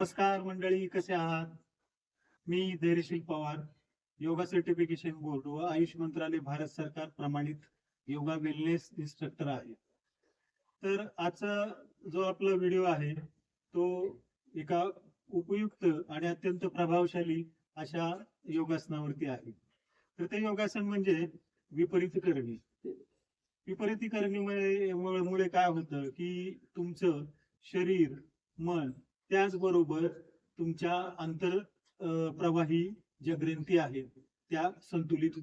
नमस्कार मंडळी कसे आहात? मी Dhairyasheel Pawar yoga certification board व आयुष मंत्रालय भारत सरकार प्रमाणित योगा वेलनेस इन्स्ट्रक्टर आहे. तर आजचा जो आपला व्हिडिओ आहे तो एका उपयुक्त आणि अत्यंत प्रभावशाली अशा योगासनावरती आहे. तर ते योगासन म्हणजे विपरीत करणी विपरीत करणीमुळे मुळे मुळे काय होतं की तुमचं शरीर मन त्याचबरोबर तुमच्या आंतर प्रवाही ज्या ग्रंथी आहेत त्या संतुलित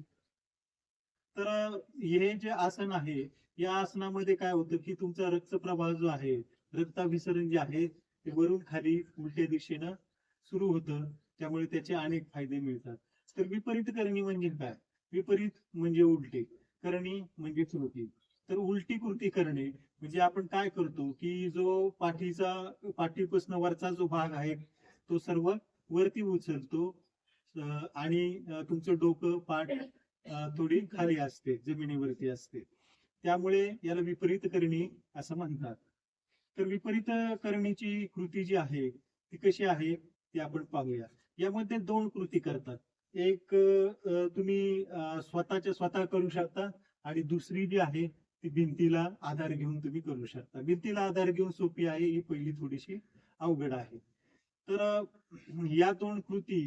तर हे जे आसन आहे या आसनामध्ये काय होतं की तुमचा रक्तप्रवाह जो आहे रक्ताभिसरण जे आहे ते वरून खाली उलट्या दिशेनं सुरू होतं त्यामुळे त्याचे अनेक फायदे मिळतात. तर विपरीत करणी म्हणजे काय? विपरीत म्हणजे उलटे. करणी म्हणजे कृती तर उलटी कृती करणे. म्हणजे आपण काय करतो की जो पाठीचा पाठीपासून वरचा जो भाग आहे तो सर्व वरती उचलतो. आणि तुमचं डोकं पाठ थोडी खाली असते जमिनीवरती असते. त्यामुळे याला विपरीत करणी असं म्हणतात. तर विपरीत करणीची कृती जी आहे ती कशी आहे ती आपण पाहूया. यामध्ये दोन कृती करतात. एक तुम्ही स्वतःच्या स्वतः करू शकता आणि दुसरी जी आहे ती भिंतीला आधार घेऊन तुम्ही करू शकता. भिंतीला आधार घेऊन सोपी आहे ही पहिली थोडीशी अवघड आहे. तर या दोन कृती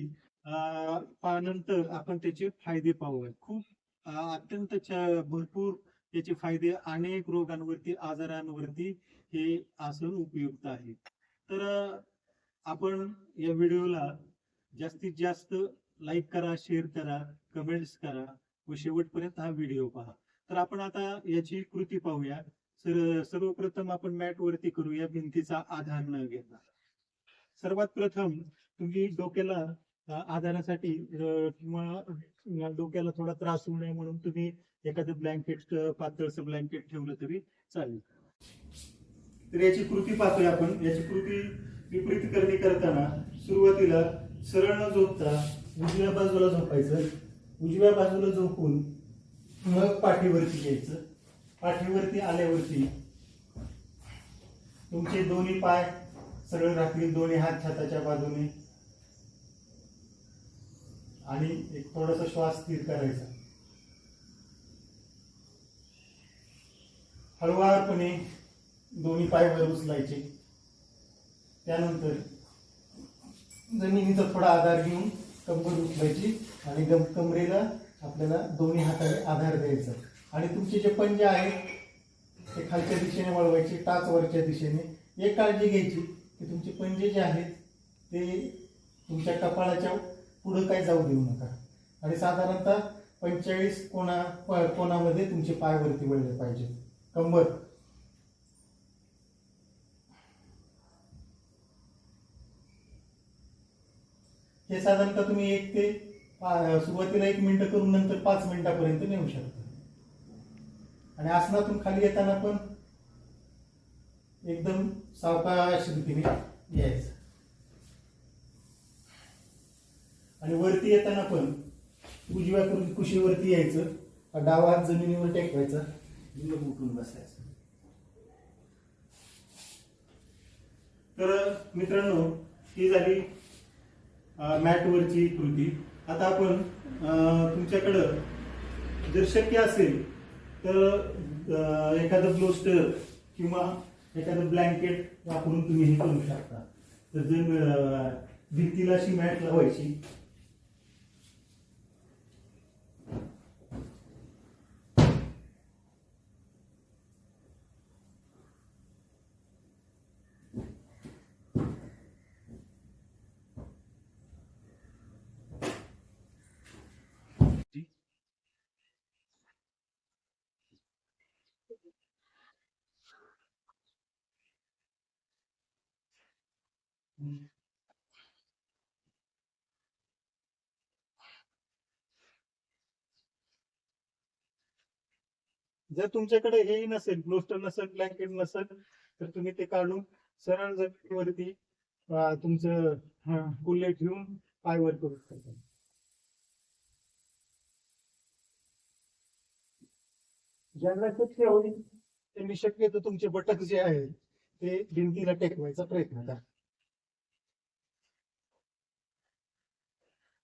नंतर आपण त्याचे फायदे पाहूया खूप अत्यंत भरपूर त्याचे फायदे अनेक रोगांवरती आजारांवरती हे आसन उपयुक्त आहे. तर आपण या व्हिडिओला जास्तीत जास्त लाईक करा शेअर करा कमेंट्स करा व शेवटपर्यंत हा व्हिडिओ पहा. तर आपण आता याची कृती पाहूया. सर सर्वप्रथम आपण मॅट वरती करूया भिंतीचा आधार न घेता. सर्वात प्रथम तुम्ही डोक्याला आधारासाठी किंवा डोक्याला थोडा त्रास होऊ नये म्हणून तुम्ही एखादं ब्लँकेट पातळचं ब्लँकेट ठेवलं तरी चालेल. तर याची कृती पाहतोय आपण. याची कृती विपरीत करणी करताना सुरुवातीला सरळ न झोपता उजव्या बाजूला झोपायचं. उजव्या बाजूला झोपून मग पाठीवरती घ्यायचं पाठीवरती आल्यावरती तुमचे दोन्ही पाय सरळ राहतील दोन्ही हात छाताच्या बाजूने. आणि एक थोडासा श्वास स्थिर करायचा. हळूवारपणे दोन्ही पाय वर उचलायचे. त्यानंतर जमिनीचा थोडा आधार घेऊन कंबर उचलायची आणि कमरेला आपल्याला दोन्ही हाताने आधार द्यायचा. आणि तुमचे जे पंजे आहेत ते खालच्या दिशेने वळवायचे टाच वरच्या दिशेने. एक काळजी घ्यायची की तुमचे पंजे जे आहेत ते तुमच्या कपाळाच्या पुढं काय जाऊ देऊ नका. आणि साधारणतः पंचेचाळीस कोणा कोणामध्ये तुमचे पाय वरती वळले पाहिजे कंबर. हे साधारणतः तुम्ही एक ते सुरुवातीला एक मिनिट करून नंतर पाच मिनिटापर्यंत नेऊ शकता. आणि आसनातून खाली येताना पण एकदम सावकाश रीतीने यायचं. आणि वरती येताना पण उजव्या कु- कुशीवरती यायचं. डावा हात जमिनीवर टेकवायचा. एकदम उठून बसायचं. तर मित्रांनो ही झाली मॅट वरची कृती. आता आपण तुमच्याकडं जर शक्य असेल तर एखादं ब्लोस्टर किंवा एखादं ब्लँकेट वापरून तुम्ही हे करू शकता. तर जर भिंतीला अशी मॅट लावायची जर तुमच्याकडे हे नसेल ब्लोस्टर नसेल ब्लँकेट नसेल तर तुम्ही ते काढून सरळ जमिनीवरती तुमचं अं, ठेवून पाय वर करू शकता. ज्यांना शक्य होईल त्यांनी शक्यतो तुमचे बटक जे आहे ते भिंतीला टेकवायचा प्रयत्न करा.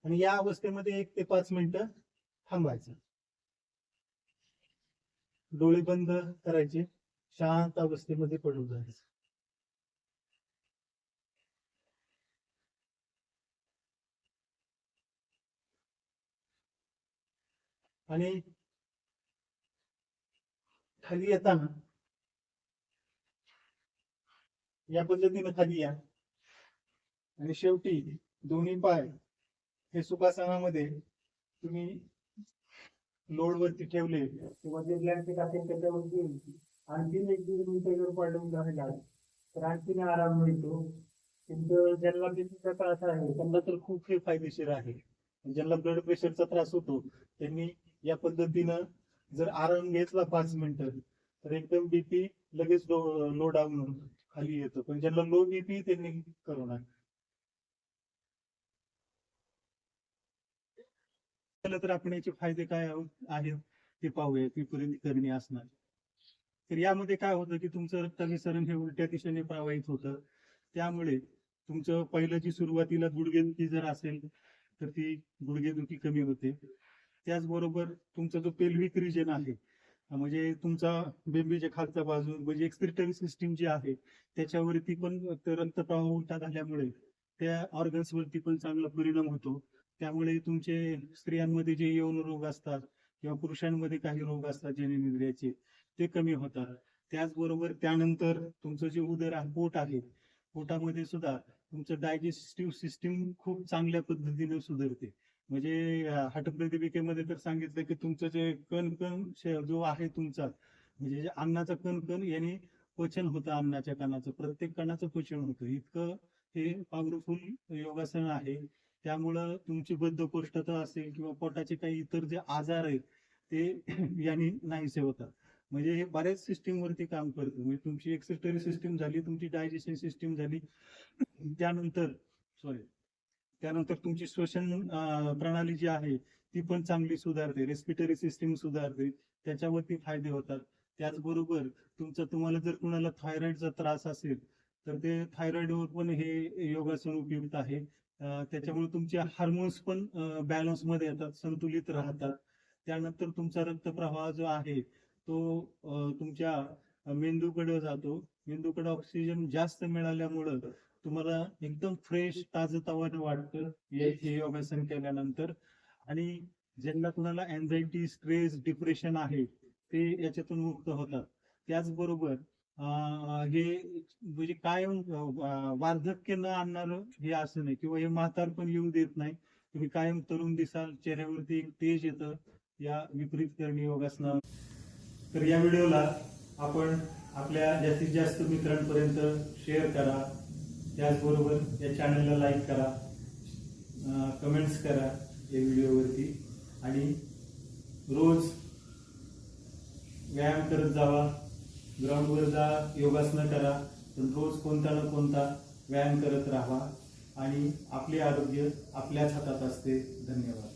आणि या अवस्थेमध्ये एक ते पाच मिनिटं थांबायचं. डोळे बंद करायचे शांत अवस्थेमध्ये पडून जायचं. आणि खाली येताना या पद्धतीने खाली या. आणि शेवटी दोन्ही पाय हे सुखासनामध्ये तुम्ही लोड वरती ठेवले किंवा जे ब्लँकेट असेल त्याच्यावरती आणखीन एक दीड मिनिटं जर पडून राहिला तर आणखीन आराम मिळतो. तुमचं ज्यांना बीपीचा त्रास आहे त्यांना तर खूप हे फायदेशीर आहे. ज्यांना ब्लड प्रेशरचा त्रास होतो त्यांनी या पद्धतीनं जर आराम घेतला पाच मिनिटं तर एकदम बीपी लगेच लो डाऊन खाली येतो. पण ज्यांना लो बीपी त्यांनी करू नका. केलं तर आपण याचे फायदे काय आहेत ते पाहूया विपरीत करणे असणार. तर यामध्ये काय होतं की तुमचं रक्ताभिसरण हे उलट्या दिशेने प्रवाहित होतं. त्यामुळे तुमचं पहिलं जी सुरुवातीला गुडघेदुखी जर असेल तर ती गुडघेदुखी कमी होते. त्याचबरोबर तुमचा जो पेल्विक रिजन आहे म्हणजे तुमचा बेंबीच्या खालचा बाजू म्हणजे एक्सक्रिटरी सिस्टीम जी आहे त्याच्यावरती पण रक्तप्रवाह उलटा झाल्यामुळे त्या ऑर्गन्स वरती पण चांगला परिणाम होतो. त्यामुळे तुमचे स्त्रियांमध्ये जे यौन रोग असतात किंवा पुरुषांमध्ये काही रोग असतात जननेंद्रियाचे ते कमी होतात. त्याचबरोबर त्यानंतर तुमचं जे उदर पोट आहे पोटामध्ये सुद्धा तुमचं डायजेस्टिव्ह सिस्टीम खूप चांगल्या पद्धतीने सुधारते. म्हणजे अं, हटप्रतिपिकेमध्ये तर सांगितलं की तुमचं जे कण कण जो आहे तुमचा म्हणजे जे अन्नाचा कण कण याने पचन होतं अन्नाच्या कणाचं. प्रत्येक कणाचं पचन होतं. इतकं हे पॉवरफुल योगासन आहे. त्यामुळं तुमची बद्धकोष्ठता असेल किंवा पोटाचे काही इतर जे आजार आहेत ते यांनी नाहीसे होतात. म्हणजे हे बऱ्याच सिस्टीमवरती काम करतं. म्हणजे तुमची एक्सेस्टरी सिस्टीम झाली तुमची डायजेशन सिस्टीम झाली त्यानंतर सॉरी त्यानंतर तुमची श्वसन प्रणाली जी आहे ती पण चांगली सुधारते. रेस्पिटरी सिस्टीम सुधारते. त्याच्यावरती फायदे होतात. त्याचबरोबर तुमचा तुम्हाला जर कुणाला थायरॉइडचा त्रास असेल तर ते थायरॉइडवर पण हे योगासन उपयुक्त आहे. त्याच्यामुळे तुमचे हार्मोन्स पण बॅलन्समध्ये येतात संतुलित राहतात. त्यानंतर तुमचा रक्तप्रवाह जो आहे तो तुमच्या मेंदूकडे जातो. मेंदूकडे ऑक्सिजन जास्त मिळाल्यामुळं तुम्हाला एकदम फ्रेश ताजं वाटतं हे हे योगासन केल्यानंतर. आणि ज्यांना कुणाला अँझायटी स्ट्रेस डिप्रेशन आहे ते याच्यातून मुक्त होतात. त्याचबरोबर हे म्हणजे कायम वार्धक्य न आणणार हे असं नाही किंवा हे म्हातार पण येऊ देत नाही. तुम्ही कायम तरुण दिसाल चेहऱ्यावरती एक तेज येतं या विपरीत करणी योगासना तर या व्हिडिओला आपण आपल्या जास्तीत जास्त मित्रांपर्यंत शेअर करा. त्याचबरोबर या चॅनलला लाईक करा. कमेंट्स करा या व्हिडिओवरती. आणि रोज व्यायाम करत जावा. ग्राउंडवर जा योगासनं करा पण रोज कोणता ना कोणता व्यायाम करत राहा आणि आपले आरोग्य आपल्याच हातात असते. धन्यवाद.